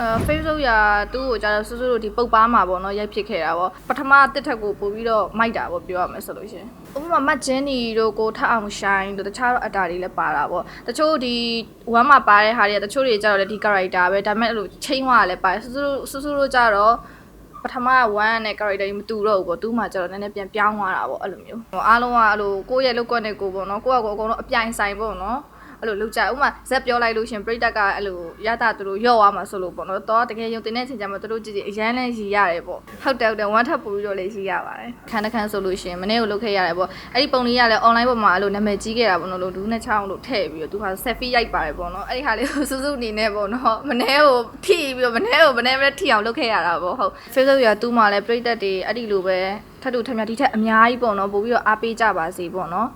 အဲ Facebook ရာသူ့ကိုကျတော့ဆူဆူတို့ဒီပုတ်ပါမှာပေါ့နော်ရိုက်ဖြစ်ခဲ့တာပေါ့ပထမတစ်ထက်ကိုပို့ပြီးတော့မိုက်တာပေါ့ပြောရမယ်ဆိုလို့ရှရင်ဥပမာမတ်ဂျင်းနီတို့ကိုထအောင်ရှိုင်းတို့တခြားတော့အတာတွေလည်းပါတာပေါ့တချို့ဒီဝမ်းမှာပါတဲ့ဟာတွေကတချို့တွေကျတော့လည်းဒီ character ပဲဒါပေမဲ့အဲ့လိုချိန်သွားလည်းပါတယ်ဆူဆူတို့ဆူဆူတို့ကျတော့ပထမ1နဲ့ character ကြီးမတူတော့ဘူးပေါ့သူ့မှာကျတော့နည်းနည်းပြန်ပြောင်းသွားတာပေါ့အဲ့လိုမျိုးဟိုအားလုံးကအဲ့လိုကိုယ့်ရဲ့လောက်ကွက်နဲ့ကိုယ်ပေါ့နော်ကိုယ့်ကကိုယ်အကုန်လုံးအပြိုင်ဆိုင်ပေါ့နော် အဲ့လိုလောက်ကြဥပမာဇက်ပြောလိုက်လို့ရှရင်ပြိတက်ကအဲ့လိုရတာသူတို့ရော့သွားမှာဆိုလို့ပေါ့နော်တော့တကယ်ရုံတင်တဲ့အချိန်ကျမှသူတို့ကြည့်ကြည့်အရန်လဲရီရတယ်ပေါ့ဟုတ်တယ်ဟုတ်တယ်ဝမ်းထပ်ပူပြီးတော့လည်းရီရပါတယ်ခန်းတစ်ခန်းဆိုလို့ရှရင်မနေ့ကလုတ်ခဲ့ရတယ်ပေါ့အဲ့ဒီပုံလေးကလည်း online ပေါ်မှာအဲ့လိုနာမည်ကြီးခဲ့တာပေါ့နော်လို့ဒူးနဲ့ချောင်းလို့ထည့်ပြီးတော့သူက selfie ရိုက်ပါတယ်ပေါ့နော်အဲ့ဒီဟာလေးကိုစူးစူးအနေနဲ့ပေါ့နော်မနေ့ကိုထိပြီးတော့မနေ့ကိုမနေ့ပဲထိအောင်လုတ်ခဲ့ရတာပေါ့ဟုတ် Facebook ရတူးမှာလည်းပြိတက်တွေအဲ့ဒီလိုပဲထပ်တူထပ်မြဒီထက်အများကြီးပေါ့နော်ပို့ပြီးတော့အားပေးကြပါစေပေါ့နော်